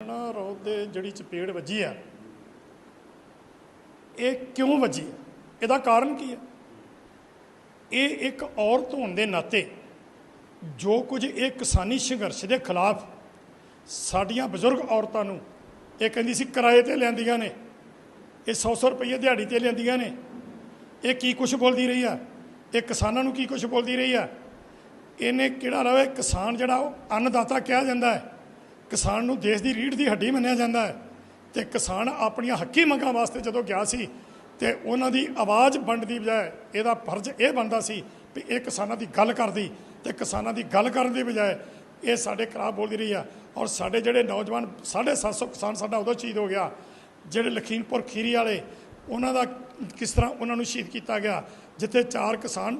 ਨਾ ਰੋਡ ਦੇ ਜਿਹੜੀ ਚਪੇੜ ਵੱਜੀ ਆ, ਇਹ ਕਿਉਂ ਵੱਜੀ? ਆ ਇਹਦਾ ਕਾਰਨ ਕੀ ਹੈ ਇਹ ਇੱਕ ਔਰਤ ਹੋਣ ਦੇ ਨਾਤੇ ਜੋ ਕੁਝ ਇਹ ਕਿਸਾਨੀ ਸੰਘਰਸ਼ ਦੇ ਖਿਲਾਫ ਸਾਡੀਆਂ ਬਜ਼ੁਰਗ ਔਰਤਾਂ ਨੂੰ ਇਹ ਕਹਿੰਦੀ ਸੀ, ਕਿਰਾਏ ਤੇ ਲੈਂਦੀਆਂ ਨੇ, ਇਹ 100-100 ਰੁਪਏ ਦਿਹਾੜੀ ਤੇ ਲੈਂਦੀਆਂ ਨੇ, ਇਹ ਕੀ ਕੁਝ ਬੋਲਦੀ ਰਹੀ ਆ? ਇਹ ਕਿਸਾਨਾਂ ਨੂੰ ਕੀ ਕੁਝ ਬੋਲਦੀ ਰਹੀ ਆ? ਇਹਨੇ ਕਿਹੜਾ ਰਵੇ? ਕਿਸਾਨ ਜਿਹੜਾ ਉਹ ਅੰਨਦਾਤਾ ਕਿਹਾ ਜਾਂਦਾ ਹੈ। ਕਿਸਾਨ ਨੂੰ ਦੇਸ਼ ਦੀ ਰੀੜ੍ਹ ਦੀ ਹੱਡੀ ਮੰਨਿਆ ਜਾਂਦਾ ਹੈ ਤੇ ਕਿਸਾਨ ਆਪਣੀਆਂ ਹੱਕੀ ਮੰਗਾਂ ਵਾਸਤੇ ਜਦੋਂ ਗਿਆ ਸੀ ਤੇ ਉਹਨਾਂ ਦੀ ਆਵਾਜ਼ ਵੰਡ ਦੀ ਬਜਾਏ ਇਹਦਾ ਫਰਜ਼ ਇਹ ਬਣਦਾ ਸੀ ਵੀ ਇਹ ਕਿਸਾਨਾਂ ਦੀ ਗੱਲ ਕਰਦੀ ਤੇ ਕਿਸਾਨਾਂ ਦੀ ਗੱਲ ਕਰਨ ਦੀ ਬਜਾਏ ਇਹ ਸਾਡੇ ਖਰਾਬ ਬੋਲਦੀ ਰਹੀ ਆ ਔਰ ਸਾਡੇ ਜਿਹੜੇ ਨੌਜਵਾਨ 750 ਕਿਸਾਨ ਸਾਡਾ ਉਦੋਂ ਸ਼ਹੀਦ ਹੋ ਗਿਆ, ਜਿਹੜੇ ਲਖੀਮਪੁਰ ਖੀਰੀ ਵਾਲੇ ਉਹਨਾਂ ਦਾ ਕਿਸ ਤਰ੍ਹਾਂ ਉਹਨਾਂ ਨੂੰ ਸ਼ਹੀਦ ਕੀਤਾ ਗਿਆ? ਜਿੱਥੇ ਚਾਰ ਕਿਸਾਨ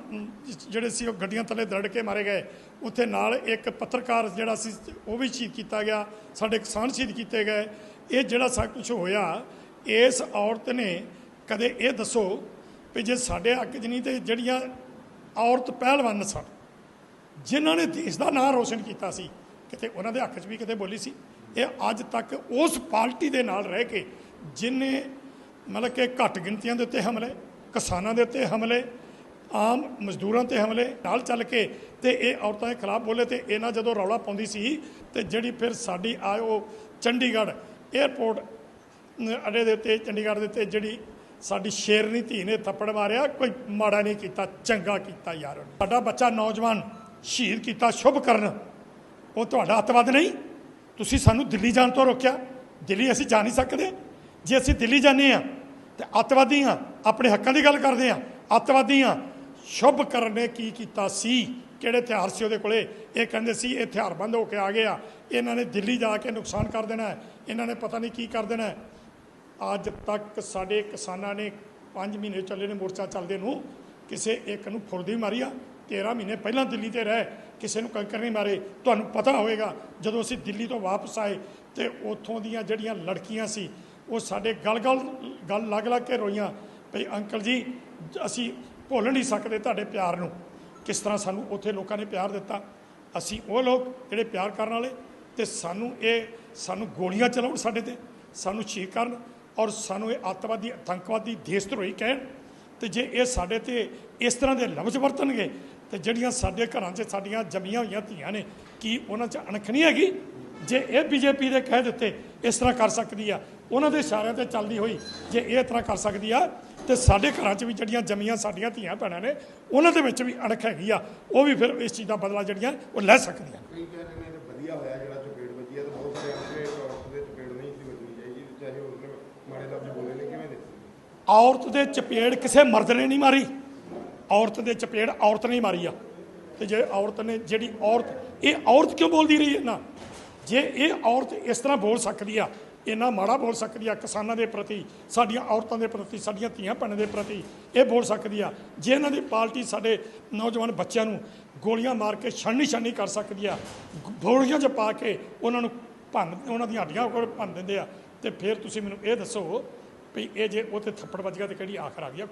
ਜਿਹੜੇ ਸੀ ਉਹ ਗੱਡੀਆਂ ਥੱਲੇ ਦਰੜ ਕੇ ਮਾਰੇ ਗਏ। ਉੱਥੇ ਨਾਲ ਇੱਕ ਪੱਤਰਕਾਰ ਜਿਹੜਾ ਸੀ, ਉਹ ਵੀ ਸ਼ਹੀਦ ਕੀਤਾ ਗਿਆ। ਸਾਡੇ ਕਿਸਾਨ ਸ਼ਹੀਦ ਕੀਤੇ ਗਏ। ਇਹ ਜਿਹੜਾ ਸਭ ਕੁਝ ਹੋਇਆ, ਇਸ ਔਰਤ ਨੇ ਕਦੇ ਇਹ ਦੱਸੋ ਵੀ ਜੇ ਸਾਡੇ ਹੱਕ 'ਚ ਨਹੀਂ ਤੇ ਜਿਹੜੀਆਂ ਔਰਤ ਪਹਿਲਵਾਨ ਸਨ, ਜਿਨ੍ਹਾਂ ਨੇ ਦੇਸ਼ ਦਾ ਨਾਂ ਰੋਸ਼ਨ ਕੀਤਾ ਸੀ, ਕਿਤੇ ਉਹਨਾਂ ਦੇ ਹੱਕ 'ਚ ਵੀ ਕਿਤੇ ਬੋਲੀ ਸੀ? ਇਹ ਅੱਜ ਤੱਕ ਉਸ ਪਾਰਟੀ ਦੇ ਨਾਲ ਰਹਿ ਕੇ ਜਿਨੇ ਮਤਲਬ ਕਿ ਘੱਟ ਗਿਣਤੀਆਂ ਦੇ ਉੱਤੇ ਹਮਲੇ, ਕਿਸਾਨਾਂ ਦੇ ਉੱਤੇ ਹਮਲੇ, ਆਮ ਮਜ਼ਦੂਰਾਂ ਤੇ ਹਮਲੇ, ਨਾਲ ਚੱਲ ਕੇ ਤੇ ਇਹ ਔਰਤਾਂ ਦੇ ਖਿਲਾਫ ਬੋਲੇ ਤੇ ਇਹਨਾਂ ਜਦੋਂ ਰੌਲਾ ਪਾਉਂਦੀ ਸੀ ਤੇ ਜਿਹੜੀ ਫਿਰ ਸਾਡੀ ਆਇਓ ਚੰਡੀਗੜ੍ਹ 에ਅਰਪੋਰਟ ਅੱਡੇ ਦੇ ਉੱਤੇ, ਚੰਡੀਗੜ੍ਹ ਦੇ ਉੱਤੇ ਜਿਹੜੀ ਸਾਡੀ ਸ਼ੇਰਨੀ ਧੀ ਨੇ ਥੱਪੜ ਮਾਰਿਆ, ਕੋਈ ਮਾੜਾ ਨਹੀਂ ਕੀਤਾ, ਚੰਗਾ ਕੀਤਾ ਯਾਰ। ਸਾਡਾ ਬੱਚਾ ਨੌਜਵਾਨ ਸ਼ਹੀਦ ਕੀਤਾ, ਸ਼ੁਭ ਕਰਨ। ਉਹ ਤੁਹਾਡਾ ਅੱਤਵਾਦ ਨਹੀਂ? ਤੁਸੀਂ ਸਾਨੂੰ ਦਿੱਲੀ ਜਾਣ ਤੋਂ ਰੋਕਿਆ? ਦਿੱਲੀ ਅਸੀਂ ਜਾ ਨਹੀਂ ਸਕਦੇ? ਜੇ ਅਸੀਂ ਦਿੱਲੀ ਜਾਂਦੇ ਆ ਤੇ ਅੱਤਵਾਦੀ ਆ ਆਪਣੇ ਹੱਕਾਂ ਦੀ ਗੱਲ ਕਰਦੇ ਆ ਅੱਤਵਾਦੀ ਆ ਸ਼ੁਭ ਕਰਨ ਨੇ ਕੀ ਕੀਤਾ ਸੀ? ਕਿਹੜੇ ਹਥਿਆਰ ਸੀ ਉਹਦੇ ਕੋਲੇ? ਇਹ ਕਹਿੰਦੇ ਸੀ, ਇਹ ਹਥਿਆਰਬੰਦ ਹੋ ਕੇ ਆ ਗਏ ਆ ਇਹਨਾਂ ਨੇ ਦਿੱਲੀ ਜਾ ਕੇ ਨੁਕਸਾਨ ਕਰ ਦੇਣਾ ਇਹਨਾਂ ਨੇ ਪਤਾ ਨਹੀਂ ਕੀ ਕਰ ਦੇਣਾ ਅੱਜ ਤੱਕ ਸਾਡੇ ਕਿਸਾਨਾਂ ਨੇ 5 ਮਹੀਨੇ ਚੱਲੇ ਨੇ ਮੋਰਚਾ ਚੱਲਦੇ ਨੂੰ। ਕਿਸੇ ਇੱਕ ਨੂੰ ਫੁਰਦੀ ਮਾਰੀ ਆ 13 ਮਹੀਨੇ ਪਹਿਲਾਂ ਦਿੱਲੀ ਤੇ ਰਹਿ। ਕਿਸੇ ਨੂੰ ਕੰਕਰ ਨਹੀਂ ਮਾਰੇ। ਤੁਹਾਨੂੰ ਪਤਾ ਹੋਵੇਗਾ, ਜਦੋਂ ਅਸੀਂ ਦਿੱਲੀ ਤੋਂ ਵਾਪਸ ਆਏ ਤੇ ਉੱਥੋਂ ਦੀਆਂ ਜਿਹੜੀਆਂ ਲੜਕੀਆਂ ਸੀ ਉਹ ਸਾਡੇ ਗਲ ਗਲ ਗੱਲ ਲੱਗ ਲੱਗ ਕੇ ਰੋਈਆਂ। ਭਈ ਅੰਕਲ ਜੀ, ਅਸੀਂ ਭੁੱਲ ਨਹੀਂ ਸਕਦੇ ਤੁਹਾਡੇ ਪਿਆਰ ਨੂੰ। ਕਿਸ ਤਰ੍ਹਾਂ ਸਾਨੂੰ ਉੱਥੇ ਲੋਕਾਂ ਨੇ ਪਿਆਰ ਦਿੱਤਾ। ਅਸੀਂ ਉਹ ਲੋਕ ਜਿਹੜੇ ਪਿਆਰ ਕਰਨ ਵਾਲੇ ਤੇ ਸਾਨੂੰ ਇਹ, ਸਾਨੂੰ ਗੋਲੀਆਂ ਚਲਾਉਣ ਸਾਡੇ ਤੇ, ਸਾਨੂੰ ਸ਼ਹੀਦ ਕਰਨ ਔਰ ਸਾਨੂੰ ਇਹ ਅੱਤਵਾਦੀ, ਆਤੰਕਵਾਦੀ ਦੇਸ਼ ਧਰੋਹੀ ਕਹਿਣ। ਤੇ ਜੇ ਇਹ ਸਾਡੇ ਤੇ ਇਸ ਤਰ੍ਹਾਂ ਦੇ ਲਫ਼ਜ਼ ਵਰਤਣਗੇ, ਤੇ ਜਿਹੜੀਆਂ ਸਾਡੇ ਘਰਾਂ 'ਚ ਸਾਡੀਆਂ ਜੰਮੀਆਂ ਹੋਈਆਂ ਧੀਆਂ ਨੇ, ਕੀ ਉਹਨਾਂ 'ਚ ਅਣਖ ਨਹੀਂ ਹੈਗੀ? ਜੇ ਇਹ ਬੀਜੇਪੀ ਦੇ ਕਹਿ ਦਿੱਤੇ, ਇਸ ਤਰ੍ਹਾਂ ਕਰ ਸਕਦੀ ਆ। ਉਹਨਾਂ ਦੇ ਇਸ਼ਾਰਿਆਂ ਤੇ ਚੱਲਦੀ ਹੋਈ ਜੇ ਇਹ ਤਰ੍ਹਾਂ ਕਰ ਸਕਦੀ ਆ ਤੇ ਸਾਡੇ ਘਰਾਂ 'ਚ ਵੀ ਜਿਹੜੀਆਂ ਜੰਮੀਆਂ ਸਾਡੀਆਂ ਧੀਆਂ ਭੈਣਾਂ ਨੇ ਉਹਨਾਂ ਦੇ ਵਿੱਚ ਵੀ ਅਣਖ ਹੈਗੀ ਆ। ਉਹ ਵੀ ਫਿਰ ਇਸ ਚੀਜ਼ ਦਾ ਬਦਲਾ ਜਿਹੜੀਆਂ ਉਹ ਲੈ ਸਕਦੀਆਂ। ਕਈ ਕਹਿ ਰਹੇ ਨੇ ਤੇ ਵਧੀਆ ਹੋਇਆ ਜਿਹੜਾ ਚਪੇੜ ਵੱਜੀ ਹੈ ਤੇ ਬਹੁਤ ਸਾਰੇ ਆਪਣੇ ਔਰਤ ਦੇ ਚਪੇੜ ਨਹੀਂ ਸੀ ਵੱਜਣੀ ਚਾਹੀਦੀ ਤੇ ਚਾਹੇ ਉਹਨੇ ਮਾੜੇ ਲਫ਼ਜ਼ ਬੋਲੇ ਨੇ ਕਿਵੇਂ ਦੇਖਦੇ ਔਰਤ ਦੇ ਚਪੇੜ ਕਿਸੇ ਮਰਦ ਨੇ ਨਹੀਂ ਮਾਰੀ। ਔਰਤ ਦੇ ਚਪੇੜ ਔਰਤ ਨੇ ਹੀ ਮਾਰੀ ਆ। ਤੇ ਜੇ ਔਰਤ ਨੇ ਜਿਹੜੀ ਔਰਤ ਇਹ ਔਰਤ ਕਿਉਂ ਬੋਲਦੀ ਰਹੀ ਹੈ ਨਾ? ਜੇ ਇਹ ਔਰਤ ਇਸ ਤਰ੍ਹਾਂ ਬੋਲ ਸਕਦੀ ਆ ਇੰਨਾ ਮਾੜਾ ਬੋਲ ਸਕਦੀ ਆ ਕਿਸਾਨਾਂ ਦੇ ਪ੍ਰਤੀ, ਸਾਡੀਆਂ ਔਰਤਾਂ ਦੇ ਪ੍ਰਤੀ, ਸਾਡੀਆਂ ਧੀਆਂ ਭੈਣਾਂ ਦੇ ਪ੍ਰਤੀ, ਇਹ ਬੋਲ ਸਕਦੀ ਆ। ਜੇ ਇਹਨਾਂ ਦੀ ਪਾਰਟੀ ਸਾਡੇ ਨੌਜਵਾਨ ਬੱਚਿਆਂ ਨੂੰ ਗੋਲੀਆਂ ਮਾਰ ਕੇ ਛਣਨੀ ਛਣਨੀ ਕਰ ਸਕਦੀ ਆ, ਗੋਲੀਆਂ 'ਚ ਪਾ ਕੇ ਉਹਨਾਂ ਨੂੰ ਭੰਨ, ਉਹਨਾਂ ਦੀਆਂ ਹੱਡੀਆਂ ਕੋਲ ਭੰਨ ਦਿੰਦੇ ਆ, ਤੇ ਫਿਰ ਤੁਸੀਂ ਮੈਨੂੰ ਇਹ ਦੱਸੋ ਵੀ ਇਹ ਜੇ ਉਹ ਤੇ ਥੱਪੜ ਵੱਜ ਗਿਆ ਤੇ ਕਿਹੜੀ ਆਖਰ ਆ ਗਈ ਆ?